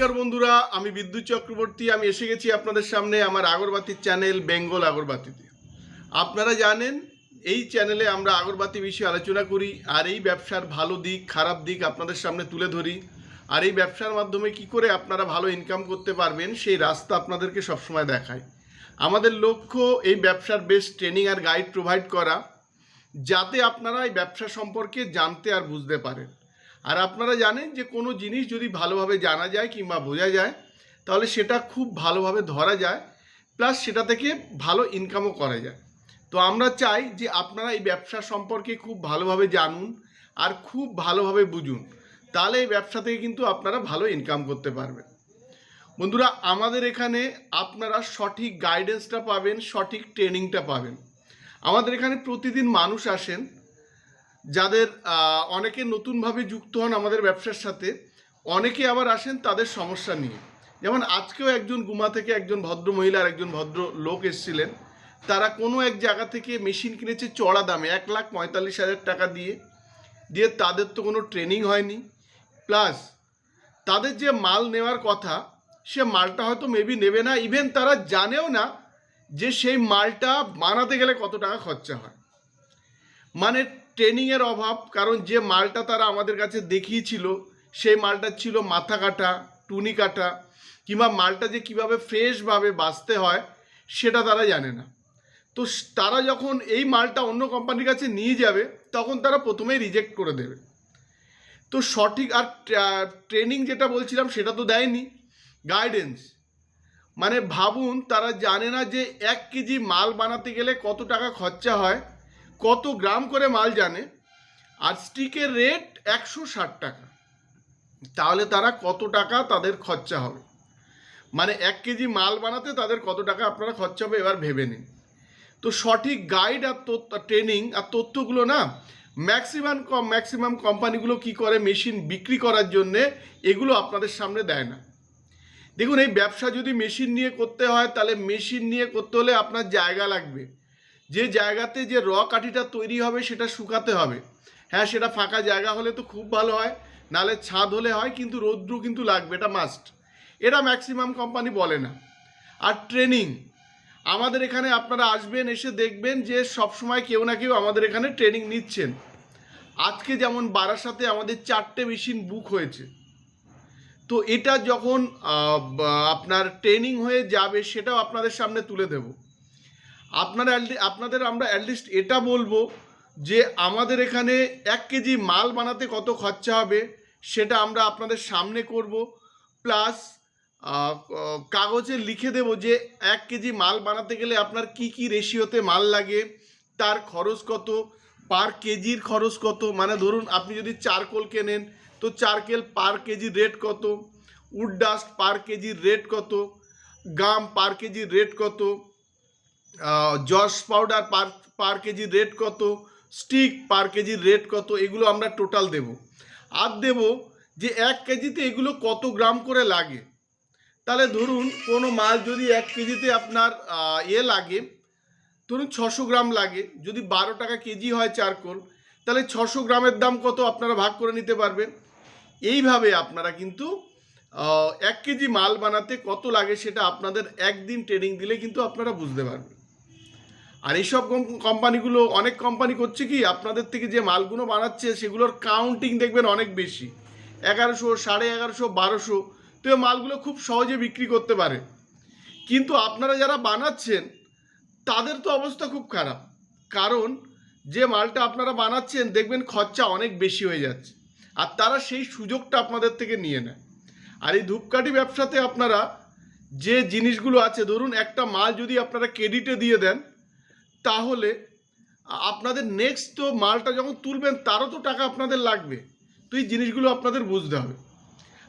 নমস্কার বন্ধুরা, আমি বিদ্যুৎ চক্রবর্তী, আমি এসে গেছি আপনাদের সামনে আমার আগরবাতির চ্যানেল, বেঙ্গল আগরবাতিতে। আপনারা জানেন, এই চ্যানেলে আমরা আগরবাতি বিষয়ে আলোচনা করি, আর এই ব্যবসার ভালো দিক, খারাপ দিক আপনাদের সামনে তুলে ধরি। আর এই ব্যবসার মাধ্যমে কি করে আপনারা ভালো ইনকাম করতে পারবেন, সেই রাস্তা আপনাদেরকে সবসময় দেখায়। আমাদের লক্ষ্য এই ব্যবসার বেস্ট ট্রেনিং আর গাইড প্রোভাইড করা, যাতে আপনারা এই ব্যবসা সম্পর্কে জানতে আর বুঝতে পারেন। আর আপনারা জানেন যে কোনো জিনিস যদি ভালোভাবে জানা যায় কিংবা বোঝা যায়, তাহলে সেটা খুব ভালোভাবে ধরা যায়, প্লাস সেটা থেকে ভালো ইনকামও করা যায়। তো আমরা চাই যে আপনারা এই ব্যবসা সম্পর্কে খুব ভালোভাবে জানুন আর খুব ভালোভাবে বুঝুন, তাহলে এই ব্যবসা থেকে কিন্তু আপনারা ভালো ইনকাম করতে পারবেন। বন্ধুরা, আমাদের এখানে আপনারা সঠিক গাইডেন্সটা পাবেন, সঠিক ট্রেনিংটা পাবেন। আমাদের এখানে প্রতিদিন মানুষ আসেন যাদের অনেকে নতুনভাবে যুক্ত হন আমাদের ব্যবসার সাথে, অনেকে আবার আসেন তাদের সমস্যা নিয়ে। যেমন আজকেও একজন গুমা থেকে একজন ভদ্র মহিলা আর একজন ভদ্র লোক এসেছিলেন। তারা কোনো এক জায়গা থেকে মেশিন কিনেছে চড়া দামে, এক লাখ পঁয়তাল্লিশ হাজার টাকা দিয়ে। দিয়ে তাদের তো কোনো ট্রেনিং হয়নি। প্লাস তাদের যে মাল নেওয়ার কথা, সে মালটা হয়তো মেবি নেবে না, ইভেন তারা জানেও না যে সেই মালটা বানাতে গেলে কত টাকা খরচা হয়। মানে ট্রেনিংয়ের অভাব, কারণ যে মালটা তারা আমাদের কাছে দেখিয়েছিল, সেই মালটা ছিল মাথা কাটা, টুনি কাটা, কিংবা মালটা যে কীভাবে ফ্রেশভাবে বাঁচতে হয়, সেটা তারা জানে না। তো তারা যখন এই মালটা অন্য কোম্পানির কাছে নিয়ে যাবে, তখন তারা প্রথমেই রিজেক্ট করে দেবে। তো সঠিক, আর ট্রেনিং যেটা বলছিলাম, সেটা তো দেয়নি। গাইডেন্স মানে ভাবুন, তারা জানে না যে এক কেজি মাল বানাতে গেলে কত টাকা খরচা হয় কত গ্রাম করে মাল জানে? আর স্টিকের রেট একশো ষাট টাকা। তাহলে তারা কত টাকা তাদের খরচা হবে? মানে এক কেজি মাল বানাতে তাদের কত টাকা আপনারা খরচা হবে এবার ভেবে নিন। তো সঠিক গাইড আর ট্রেনিং আর তথ্যগুলো না ম্যাক্সিমাম কম ম্যাক্সিমাম কোম্পানিগুলো কি করে মেশিন বিক্রি করার জন্যে এগুলো আপনাদের সামনে দেয় না। দেখুন, এই ব্যবসা যদি মেশিন নিয়ে করতে হয়, তাহলে মেশিন নিয়ে করতে হলে আপনার জায়গা লাগবে। যে জায়গাতে যে র কাঠিটা তৈরি হবে সেটা শুকাতে হবে। হ্যাঁ সেটা ফাঁকা জায়গা হলে তো খুব ভালো হয়, নালে ছাদ হলে হয়, কিন্তু রৌদ্র কিন্তু লাগবে, এটা মাস্ট এটা ম্যাক্সিমাম কোম্পানি বলে না। আর ট্রেনিং আমাদের এখানে আপনারা আসবেন, এসে দেখবেন যে সবসময় কেউ না কেউ আমাদের এখানে ট্রেনিং নিচ্ছেন। আজকে যেমন বারাসাতে আমাদের চারটে মেশিন বুক হয়েছে। তো এটা যখন আপনার ট্রেনিং হয়ে যাবে, সেটাও আপনাদের সামনে তুলে দেব। আপনারা আপনাদের আমরা অ্যাটলিস্ট এটা বলব যে আমাদের এখানে এক কেজি মাল বানাতে কত খরচা হবে সেটা আমরা আপনাদের সামনে করব। প্লাস কাগজে লিখে দেব যে এক কেজি মাল বানাতে গেলে আপনার কি কি রেশিওতে মাল লাগে, তার খরচ কত পার কেজির খরচ কত মানে ধরুন আপনি যদি চারকোল কেনেন, তো চারকেল পার কেজির রেট কত উড ডাস্ট পার কেজির রেট কত গাম পার কেজির রেট কত জস পাউডার পার পার কেজির রেট কত? স্টিক পার কেজির রেট কত? এগুলো আমরা টোটাল দেব। আর দেব যে এক কেজিতে এগুলো কত গ্রাম করে লাগে? তাহলে ধরুন কোনো মাল যদি এক কেজিতে আপনার এ লাগে, ধরুন ছশো গ্রাম লাগে, যদি বারো টাকা কেজি হয় চারকোল তাহলে ছশো গ্রামের দাম কত আপনারা ভাগ করে নিতে পারবেন? এইভাবে আপনারা কিন্তু এক কেজি মাল বানাতে কত লাগে সেটা আপনাদের একদিন ট্রেনিং দিলে কিন্তু আপনারা বুঝতে পারবেন। আর এইসব কোম- কোম্পানিগুলো, অনেক কোম্পানি করছে কি, আপনাদের থেকে যে মালগুলো বানাচ্ছে, সেগুলোর কাউন্টিং দেখবেন অনেক বেশি। এগারোশো, সাড়ে এগারোশো, বারোশো। তো মালগুলো খুব সহজে বিক্রি করতে পারে। কিন্তু আপনারা যারা বানাচ্ছেন, তাদের তো অবস্থা খুব খারাপ। কারণ যে মালটা আপনারা বানাচ্ছেন, দেখবেন খরচা অনেক বেশি হয়ে যাচ্ছে। আর তারা সেই সুযোগটা আপনাদের থেকে নিয়ে নেয়। আর এই ধূপকাঠি ব্যবসাতে আপনারা যে জিনিসগুলো আছে, ধরুন একটা মাল যদি আপনারা ক্রেডিটে দিয়ে দেন তাহলে আপনাদের নেক্সট তো মালটা যখন তুলবেন, তারও তো টাকা আপনাদের লাগবে। তো এই জিনিসগুলো আপনাদের বুঝতে হবে।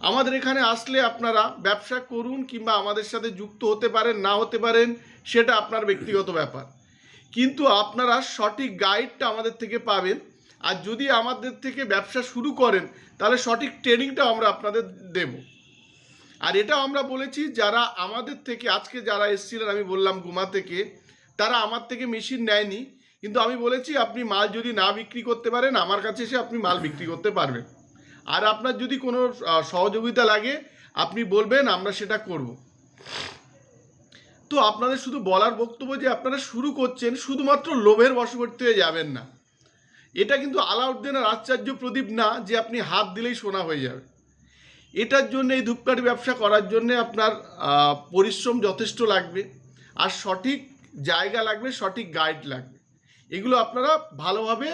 আমাদের এখানে আসলে আপনারা ব্যবসা করুন কিংবা আমাদের সাথে যুক্ত হতে পারেন, না হতে পারেন, সেটা আপনার ব্যক্তিগত ব্যাপার। কিন্তু আপনারা সঠিক গাইডটা আমাদের থেকে পাবেন। আর যদি আমাদের থেকে ব্যবসা শুরু করেন, তাহলে সঠিক ট্রেনিংটা আমরা আপনাদের দেব। আর এটাও আমরা বলেছি, যারা আমাদের থেকে, আজকে যারা এসেছিলেন, আমি বললাম গুমা থেকে তারা আমার থেকে মেশিন নেয়নি। কিন্তু আমি বলেছি, আপনি মাল যদি না বিক্রি করতে পারেন, আমার কাছে এসে আপনি মাল বিক্রি করতে পারবেন। আর আপনার যদি কোনো সহযোগিতা লাগে, আপনি বলবেন, আমরা সেটা করব। তো আপনাদের শুধু বলার বক্তব্য যে আপনারা শুরু করছেন, শুধুমাত্র লোভের বশবর্তী হয়ে যাবেন না। এটা কিন্তু আলাউদ্দিনের আশ্চর্য প্রদীপ না, যে আপনি হাত দিলেই সোনা হয়ে যাবে। এটার জন্য, এই ধূপকাঠি ব্যবসা করার জন্য আপনার পরিশ্রম যথেষ্ট লাগবে। আর সঠিক জায়গা লাগবে, সঠিক গাইড লাগবে। এগুলো আপনারা ভালোভাবে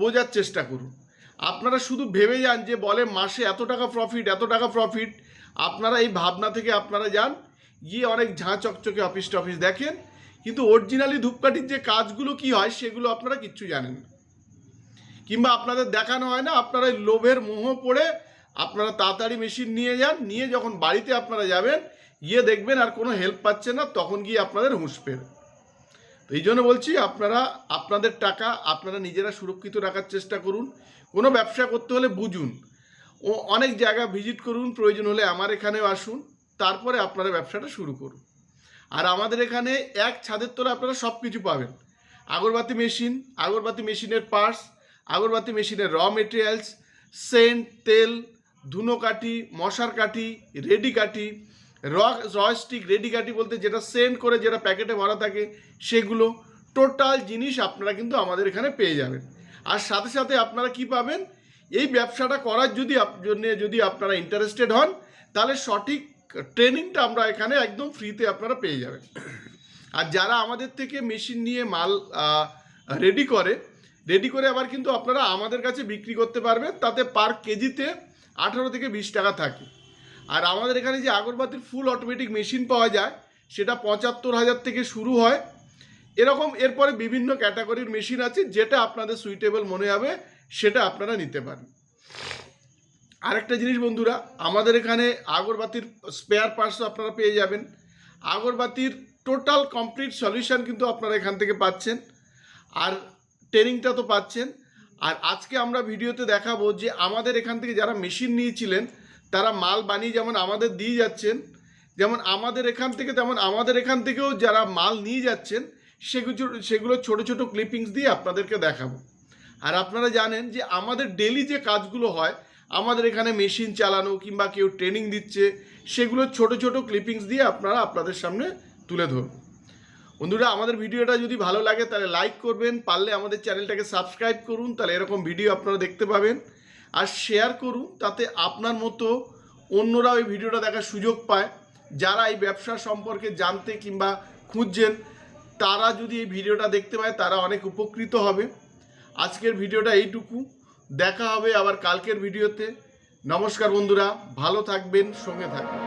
বোঝার চেষ্টা করুন। আপনারা শুধু ভেবে যান যে, বলে মাসে এত টাকা প্রফিট এত টাকা প্রফিট আপনারা এই ভাবনা থেকে আপনারা যান, গিয়ে অনেক ঝাঁ চকচকে অফিস টফিস দেখেন। কিন্তু অরিজিনালি ধূপকাঠির যে কাজগুলো কি হয়, সেগুলো আপনারা কিচ্ছু জানেন না। কিংবা আপনাদের দেখানো হয় না, আপনারা লোভের মোহ পড়ে আপনারা তাড়াতাড়ি মেশিন নিয়ে যান, নিয়ে যখন বাড়িতে আপনারা যাবেন গিয়ে দেখবেন আর কোনো হেল্প পাচ্ছেন না, তখন গিয়ে আপনাদের হুঁশ পেবে তো এই জন্য বলছি, আপনারা, আপনাদের টাকা, আপনারা নিজেরা সুরক্ষিত রাখার চেষ্টা করুন। কোনো ব্যবসা করতে হলে বুঝুন। ও, অনেক জায়গা ভিজিট করুন, প্রয়োজন হলে আমার এখানেও আসুন, তারপরে আপনারা ব্যবসাটা শুরু করুন। আর আমাদের এখানে এক ছাদের তলায় আপনারা সব কিছু পাবেন। আগরবাতি মেশিন আগরবাতি মেশিনের পার্টস আগরবাতি মেশিনের র মেটেরিয়ালস সেন্ট তেল, ধুনো কাঠি, মশার কাঠি রেডি কাঠি র রয়স্টিক, রেডি কাঠি বলতে যেটা সেন্ট করে, যেটা প্যাকেটে ভরা থাকে, সেগুলো টোটাল জিনিস আপনারা কিন্তু আমাদের এখানে পেয়ে যাবেন। আর সাথে সাথে আপনারা কি পাবেন? এই ব্যবসাটা করার যদি জন্য যদি আপনারা ইন্টারেস্টেড হন, তাহলে সঠিক ট্রেনিংটা আমরা এখানে একদম ফ্রিতে আপনারা পেয়ে যাবেন। আর যারা আমাদের থেকে মেশিন নিয়ে মাল রেডি করে রেডি করে আবার কিন্তু আপনারা আমাদের কাছে বিক্রি করতে পারবেন, তাতে পার কেজিতে আঠারো থেকে বিশ টাকা থাকে। আর আমাদের এখানে যে আগরবাতির ফুল অটোমেটিক মেশিন পাওয়া যায়, সেটা পঁচাত্তর হাজার থেকে শুরু হয়। এরকম এরপরে বিভিন্ন ক্যাটাগরির মেশিন আছে, যেটা আপনাদের সুইটেবল মনে হবে, সেটা আপনারা নিতে পারেন। আরেকটা জিনিস বন্ধুরা, আমাদের এখানে আগরবাতির স্পেয়ার পার্টসও আপনারা পেয়ে যাবেন। আগরবাতির টোটাল কমপ্লিট সলিউশন কিন্তু আপনারা এখান থেকে পাচ্ছেন। আর ট্রেনিংটা তো পাচ্ছেন। আর আজকে আমরা ভিডিওতে দেখাবো যে আমাদের এখান থেকে যারা মেশিন নিয়েছিলেন তারা মাল বানিয়ে যেমন আমাদের দিয়ে যাচ্ছেন, যেমন আমাদের এখান থেকে, তেমন আমাদের এখান থেকেও যারা মাল নিয়ে যাচ্ছেন সেগুলো সেগুলো ছোট ছোট ক্লিপিংস দিয়ে আপনাদেরকে দেখাবো। আর আপনারা জানেন যে আমাদের ডেলি যে কাজগুলো হয়, আমাদের এখানে মেশিন চালানো কিংবা কেউ ট্রেনিং দিচ্ছে, সেগুলো ছোট ছোট ক্লিপিংস দিয়ে আপনারা আপনাদের সামনে তুলে ধরুন। বন্ধুরা, আমাদের ভিডিওটা যদি ভালো লাগে তাহলে লাইক করবেন, পারলে আমাদের চ্যানেলটাকে সাবস্ক্রাইব করুন, তাহলে এরকম ভিডিও আপনারা দেখতে পাবেন। আর শেয়ার করুন তাতে আপনার মতো অন্যরাও এই ভিডিওটা দেখার সুযোগ পায়। যারা এই ব্যবসা সম্পর্কে জানতে কিংবা খুঁজছেন, তারা যদি এই ভিডিওটা দেখতে পায়, তারা অনেক উপকৃত হবে। আজকের ভিডিওটা এইটুকু। দেখা হবে আবার কালকের ভিডিওতে নমস্কার বন্ধুরা, ভালো থাকবেন, সঙ্গে থাকবেন।